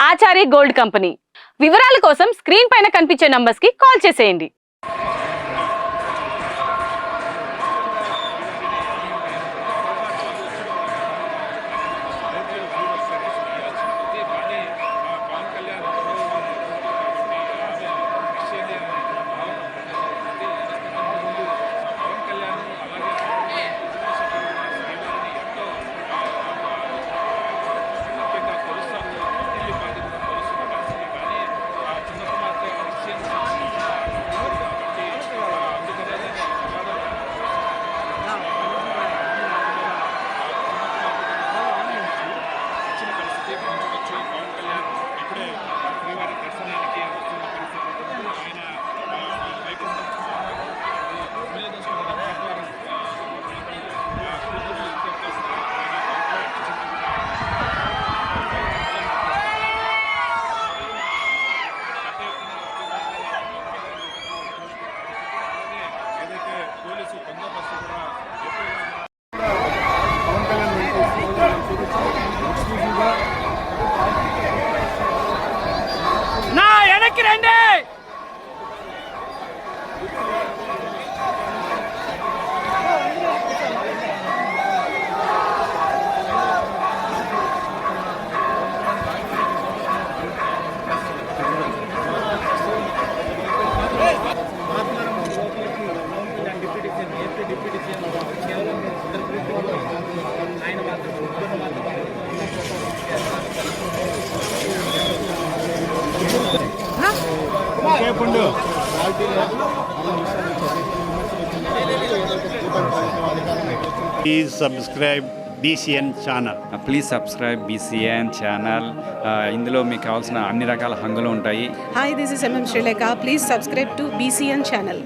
Achari gold company. వివరాల కోసం screen పైన కనిపించే నంబర్స్కి కాల్ చేసేయండి. நான் எனக்கு ரெண்டே నా వెనక్కి రండి Please subscribe BCN channel. Please subscribe BCN channel ఇందులో మీకు కావాల్సిన అన్ని రకాల హంగులు ఉంటాయి Hi, this is MM Sri Lanka. Please subscribe to BCN channel.